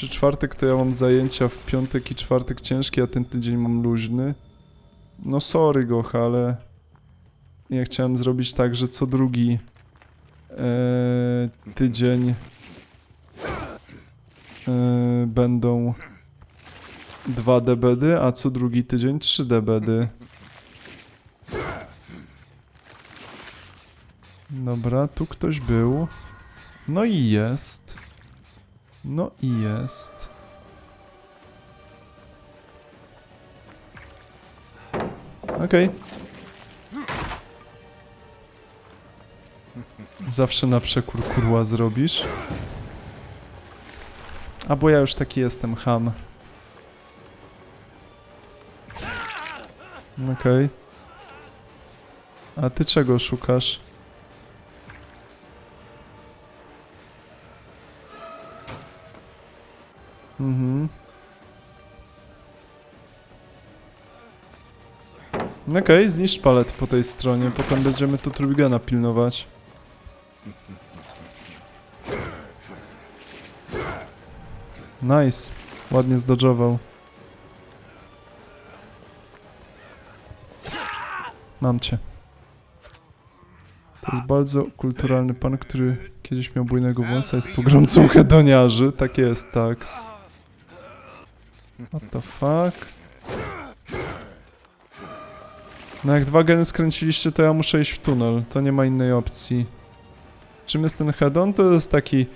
Czy czwartek to ja mam zajęcia w piątek i czwartek ciężki, a ten tydzień mam luźny. No sorry Gocha, ale ja chciałem zrobić tak, że co drugi e, tydzień e, będą 2 debedy, a co drugi tydzień 3 debedy. Dobra, tu ktoś był. No i jest. No i jest. Okej. Zawsze na przekór kurła zrobisz. A bo ja już taki jestem, ham. Okej. A ty czego szukasz? Mhm. Okej, zniszcz palet po tej stronie, potem będziemy tu Trubigana pilnować. Nice. Ładnie zdodżował. Mam cię. To jest bardzo kulturalny pan, który kiedyś miał bujnego wąsa, jest pogromcą hedoniarzy. Tak jest, tak. What the fuck? No jak dwa geny skręciliście, to ja muszę iść w tunel. To nie ma innej opcji. Czym jest ten hedon? To jest taki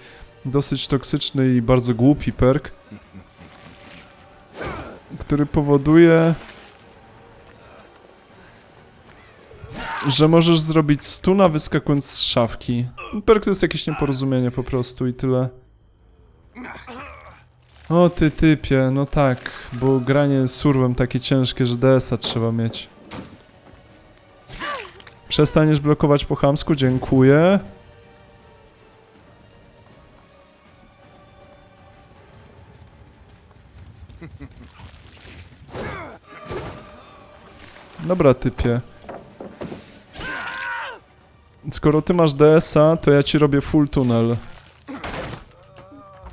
dosyć toksyczny i bardzo głupi perk, który powoduje, że możesz zrobić stuna wyskakując z szafki. Perk to jest jakieś nieporozumienie po prostu i tyle. O ty typie, no tak, bo granie z surwem takie ciężkie, że DS-a trzeba mieć. Przestaniesz blokować po chamsku, dziękuję. Dobra typie. Skoro ty masz DS-a, to ja ci robię full tunel.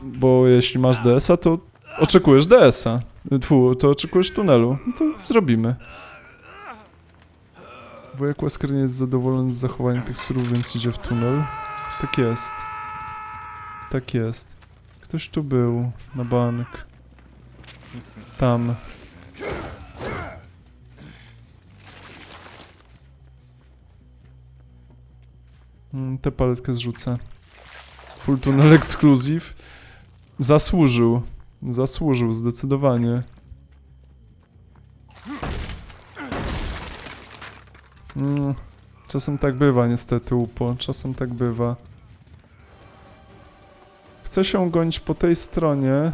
Bo jeśli masz DS-a, to oczekujesz DS-a. To oczekujesz tunelu. No to zrobimy. Wujek Wesker nie jest zadowolony z zachowania tych surów, więc idzie w tunel. Tak jest. Tak jest. Ktoś tu był na bank. Tam. Mm, Tę paletkę zrzucę. Full Tunnel Exclusive. Zasłużył. Zasłużył, zdecydowanie. Mm, czasem tak bywa, niestety, upo. Czasem tak bywa. Chcę się gonić po tej stronie.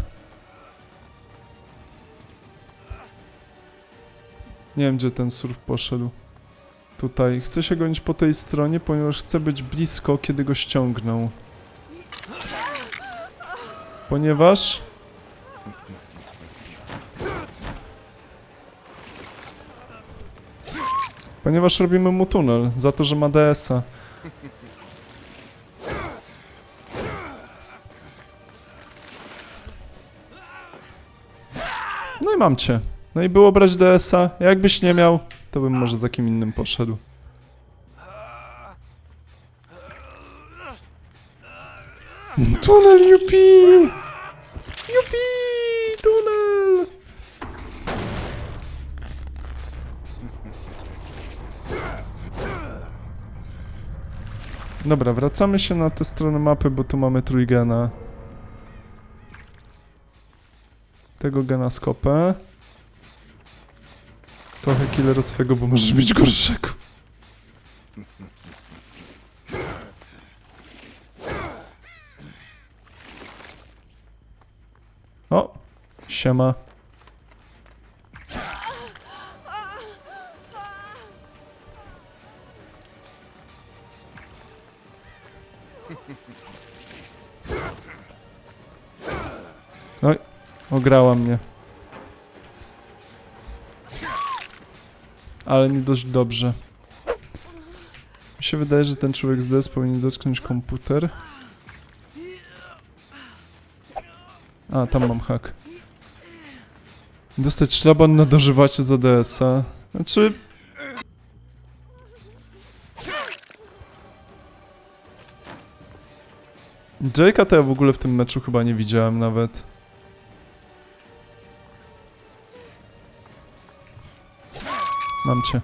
Nie wiem, gdzie ten surf poszedł. Tutaj. Chcę się gonić po tej stronie, ponieważ chcę być blisko, kiedy go ściągną. Ponieważ... Ponieważ robimy mu tunel, za to, że ma DS-a. No i mam cię. No i było brać DS-a. Jakbyś nie miał, to bym może za kim innym poszedł. Tunel, yupi! Yupi! Tunel! Dobra, wracamy się na tę stronę mapy, bo tu mamy trójgena. Tego gena skopę. Trochę killer swego, bo możesz mieć gorszego. O! Siema. Oj, ograła mnie. Ale nie dość dobrze. Mi się wydaje, że ten człowiek z DS powinien dotknąć komputer. A, tam mam hak. Dostać szlaban na dożywacie za DS-a. Znaczy... Jake'a to ja w ogóle w tym meczu chyba nie widziałem nawet. Mam cię.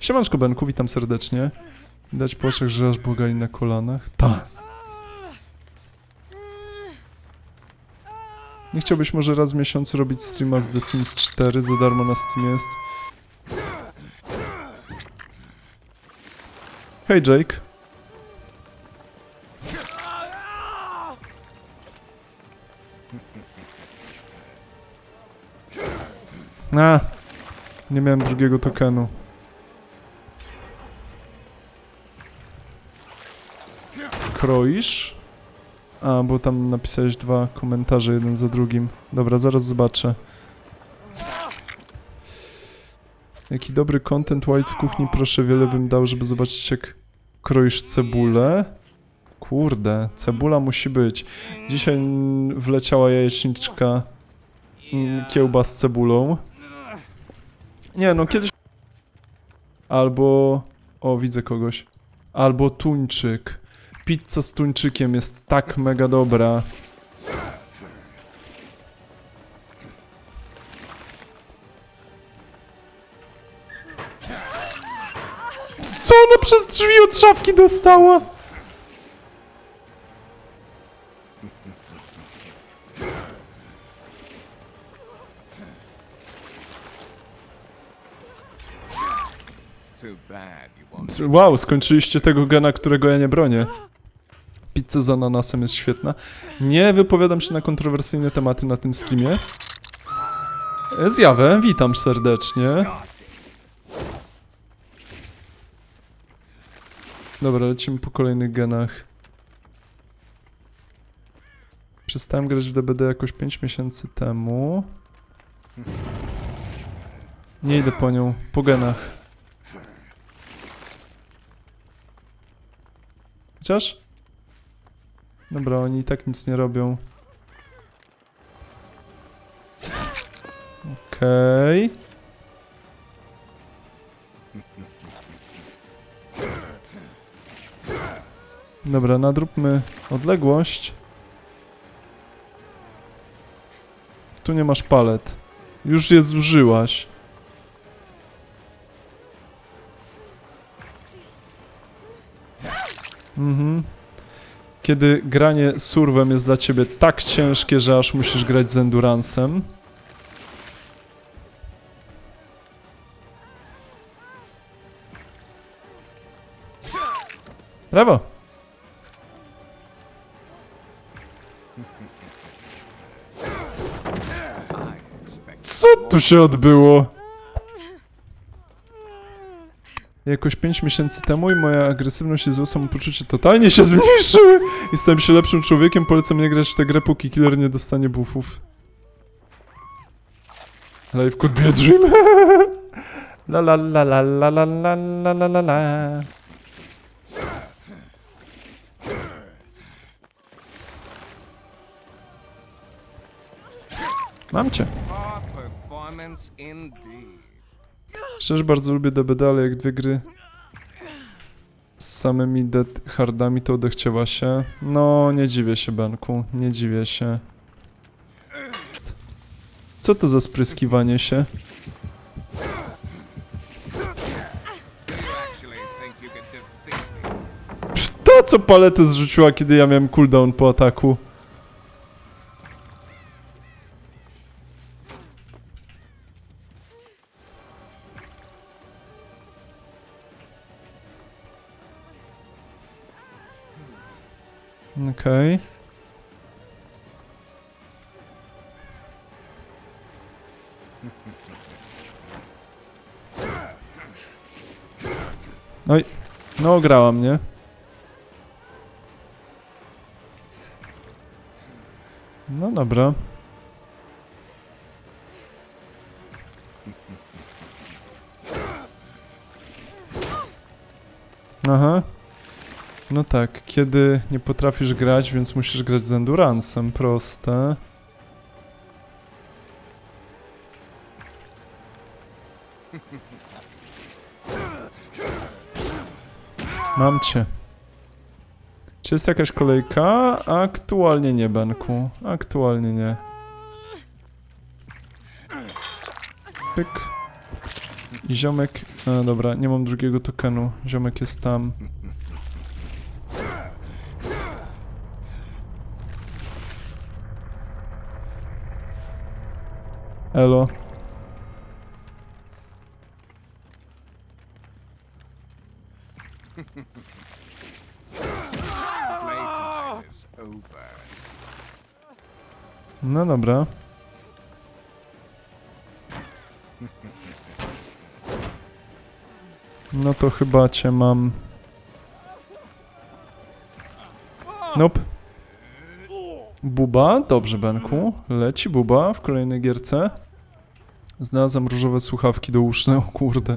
Siemanczko Benku, witam serdecznie. Widać po oczach, że aż błagali na kolanach. Ta. Nie chciałbyś może raz w miesiącu robić streama z The Sims 4 za darmo na Steam jest? Hej Jake. A, nie miałem drugiego tokenu. Kroisz? A, bo tam napisałeś dwa komentarze, jeden za drugim. Dobra, zaraz zobaczę. Jaki dobry content white w kuchni, proszę, wiele bym dał, żeby zobaczyć jak kroisz cebulę. Kurde, cebula musi być. Dzisiaj wleciała jajeczniczka kiełba z cebulą. Nie, no kiedyś... Albo... O, widzę kogoś. Albo tuńczyk. Pizza z tuńczykiem jest tak mega dobra. Co ona przez drzwi od szafki dostała? Wow, skończyliście tego gena, którego ja nie bronię. Pizza z ananasem jest świetna. Nie wypowiadam się na kontrowersyjne tematy na tym streamie. E, Zjawę, witam serdecznie. Dobra, lecimy po kolejnych genach. Przestałem grać w DBD jakoś 5 miesięcy temu. Nie idę po nią, po genach. Chociaż? Dobra, oni i tak nic nie robią. Okej. Dobra, nadróbmy odległość. Tu nie masz palet. Już je zużyłaś. Mhm. Kiedy granie surwem jest dla ciebie tak ciężkie, że aż musisz grać z endurancem. Brawo! Co tu się odbyło? Jakoś 5 miesięcy temu i moja agresywność i złe samopoczucie totalnie się zmniejszyły. I stałem się lepszym człowiekiem, polecam nie grać w tę grę, póki killer nie dostanie buffów. Live could be a dream. la la la la la la la la la la la. Mam cię. performance indeed. Szczerze bardzo lubię DBD, ale jak dwie gry z samymi dead hardami to odechciewa się. No, nie dziwię się, Benku, nie dziwię się. Co to za spryskiwanie się? To, co paletę zrzuciła, kiedy ja miałem cooldown po ataku. Okej. Oj, no grała mnie. No dobra. Aha. No tak, kiedy nie potrafisz grać, więc musisz grać z Enduransem, proste. Mam cię. Czy jest jakaś kolejka? Aktualnie nie, Benku. Aktualnie nie. Pyk. I ziomek... No dobra, nie mam drugiego tokenu. Ziomek jest tam. Elo. Playtime. No dobra. No to chyba cię mam. Nope. Buba, dobrze Benku. Leci Buba w kolejnej gierce. Znalazłem różowe słuchawki do uszne, o kurde.